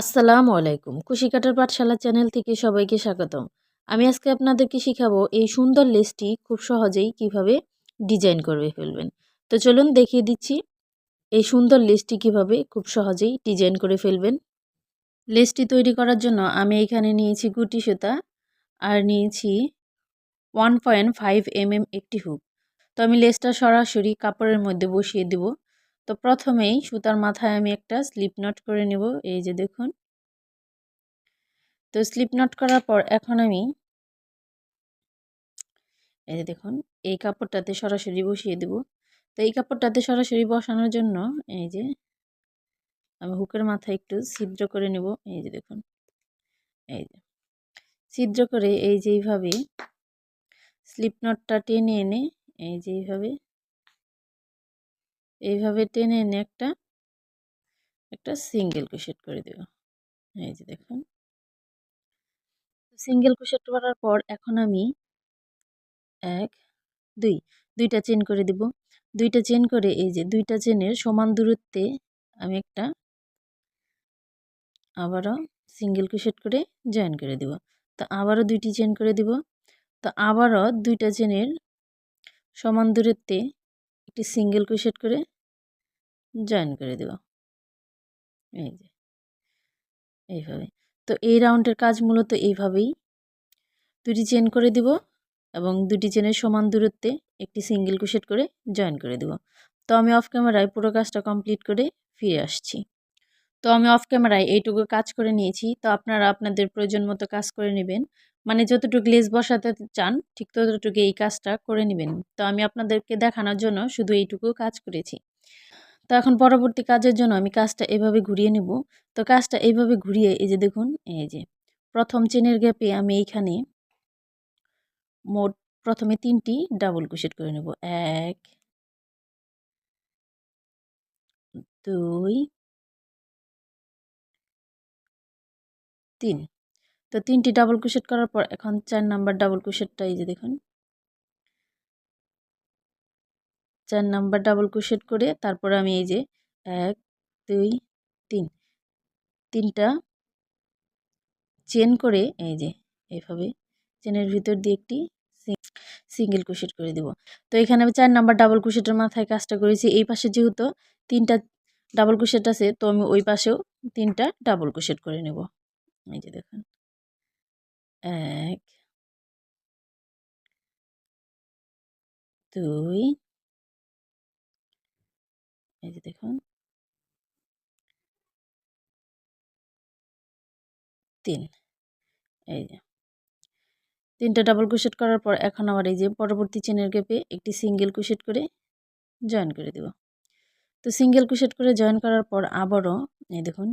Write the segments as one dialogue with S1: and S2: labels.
S1: আসসালামু আলাইকুম। কুশি কাটার পাঠশালা চ্যানেল থেকে সবাইকে স্বাগতম। আমি আজকে আপনাদেরকে শিখাবো এই সুন্দর লেসটি খুব সহজেই কীভাবে ডিজাইন করবে ফেলবেন। তো চলুন দেখিয়ে দিচ্ছি এই সুন্দর লেসটি কীভাবে খুব সহজেই ডিজাইন করে ফেলবেন। লেসটি তৈরি করার জন্য আমি এখানে নিয়েছি গুটি সুতা আর নিয়েছি ওয়ান পয়েন্ট ফাইভ এম একটি হুক। তো আমি লেসটা সরাসরি কাপড়ের মধ্যে বসিয়ে দেব। তো প্রথমেই সুতার মাথায় আমি একটা স্লিপ নট করে নেব, এই যে দেখুন। তো স্লিপ নট করার পর এখন আমি এই যে দেখুন, এই কাপড়টাতে সরাসরি বসিয়ে দেব। তো এই কাপড়টাতে সরাসরি বসানোর জন্য এই যে আমি হুকের মাথায় একটু ছিদ্র করে নেব, এই যে দেখুন। এই যে ছিদ্র করে এই যে এইভাবে স্লিপ নটটা টেনে এনে এই যে এইভাবে এইভাবে টেনে এনে একটা একটা সিঙ্গেল কুশেট করে দেব এই যে দেখুন। সিঙ্গেল কুশেট করার পর এখন আমি এক, দুই, দুইটা চেন করে দিব। দুইটা চেন করে এই যে দুইটা চেনের সমান দূরত্বে আমি একটা আবারও সিঙ্গেল কুশেট করে জয়েন করে দিব। তো আবারও দুইটি চেন করে দিব। তো আবারও দুইটা চেনের সমান দূরত্বে একটি সিঙ্গেল কুশেট করে জয়েন করে দেব। এই যে, এইভাবে। তো এই রাউন্ডের কাজ মূলত এইভাবেই। দুটি চেন করে দিব এবং দুটি চেনের সমান দূরত্বে একটি সিঙ্গেল কুশেট করে জয়েন করে দেব। তো আমি অফ ক্যামেরায় পুরো কাজটা কমপ্লিট করে ফিরে আসছি। তো আমি অফ ক্যামেরায় এইটুকু কাজ করে নিয়েছি। তো আপনারা আপনাদের প্রয়োজন মতো কাজ করে নেবেন। মানে যতটুকু লেস বসাতে চান, ঠিক ততটুকু এই কাজটা করে নেবেন। তো আমি আপনাদেরকে দেখানোর জন্য শুধু এইটুকু কাজ করেছি। তো এখন পরবর্তী কাজের জন্য আমি কাজটা এভাবে ঘুরিয়ে নেব। তো কাজটা এইভাবে ঘুরিয়ে, এই যে দেখুন, এই যে প্রথম চেনের গ্যাপে আমি এইখানে মোট প্রথমে তিনটি ডাবল কুশেট করে নেব। এক, দুই, তিন। তো তিনটি ডাবল কুশেট করার পর এখন চার নাম্বার ডাবল কুশেটটা এই যে দেখুন। চার নাম্বার ডাবল কুশেট করে তারপর আমি এই যে এক, দুই, তিন। তিনটা চেন করে এই যে এইভাবে চেনের ভিতর দিয়ে একটি সিঙ্গেল কুশেট করে দিব। তো এখানে আমি চার নাম্বার ডাবল কুশেটের মাথায় কাজটা করেছি। এই পাশে যেহেতু তিনটা ডাবল কুশেট আছে, তো আমি ওই পাশেও তিনটা ডাবল কুশেট করে নেব। এই যে দেখুন। এক দুই এই যে দেখুন তিন এই যে তিনটা ডাবল কুশেট করার পর এখন আবার এই যে পরবর্তী চেনের গ্যাপে একটি সিঙ্গেল কুশেট করে জয়েন করে দেব। তো সিঙ্গেল কুশেট করে জয়েন করার পর আবারও, এই দেখুন,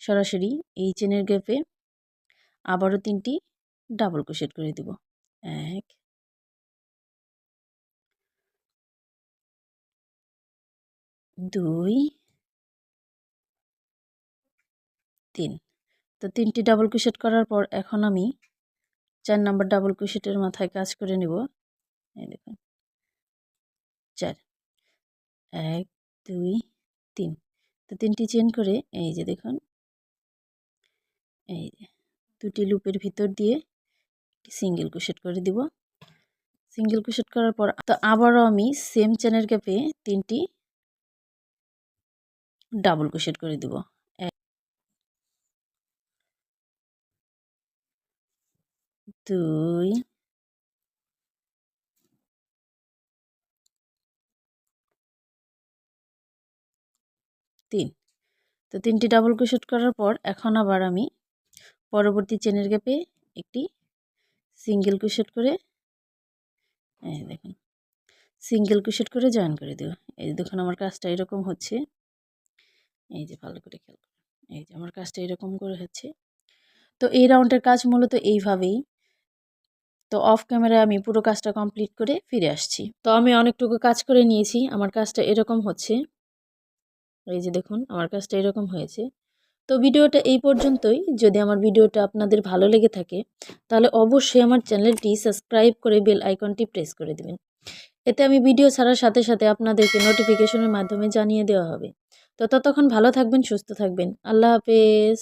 S1: সরাসরি এই চেনের গ্যাপে আবারও তিনটি ডাবল কুশেট করে দিব। এক দুই তিন। তো তিনটি ডাবল কুশেট করার পর এখন আমি চার নাম্বার ডাবল কুশেটের মাথায় কাজ করে নেব। এই দেখুন। চার, এক, দুই, তিন। তো তিনটি চেন করে এই যে দেখুন। এই দুটি লুপের ভিতর দিয়ে সিঙ্গেল কুশেট করে দিব। সিঙ্গেল কুশেট করার পর তো আবারও আমি সেম চেনের গ্যাপে তিনটি ডাবল কুশেট করে দিব। দুই, তিন। তো তিনটি ডাবল ক্রোশেট করার পর এখন আবার আমি পরবর্তী চেনের গ্যাপে একটি সিঙ্গেল ক্রোশেট করে, এই দেখুন সিঙ্গেল ক্রোশেট করে জয়েন করে দেবো এই যে দেখুন, আমার কাজটা এরকম হচ্ছে। এই যে ভালো করে খেয়াল এই যে আমার কাজটা এরকম করে হচ্ছে। তো এই রাউন্ডের কাজ মূলত এইভাবেই। তো অফ ক্যামেরায় আমি পুরো কাজটা কমপ্লিট করে ফিরে আসছি। তো আমি অনেকটুকু কাজ করে নিয়েছি, আমার কাজটা এরকম হচ্ছে। এই যে দেখুন, আমার কাজটা এরকম হয়েছে। তো ভিডিওটা এই পর্যন্তই। যদি আমার ভিডিওটা আপনাদের ভালো লেগে থাকে, তাহলে অবশ্যই আমার চ্যানেলটি সাবস্ক্রাইব করে বেল আইকনটি প্রেস করে দেবেন। এতে আমি ভিডিও ছাড়ার সাথে সাথে আপনাদেরকে নোটিফিকেশনের মাধ্যমে জানিয়ে দেওয়া হবে। তো ততক্ষণ ভালো থাকবেন, সুস্থ থাকবেন। আল্লাহ হাফেজ।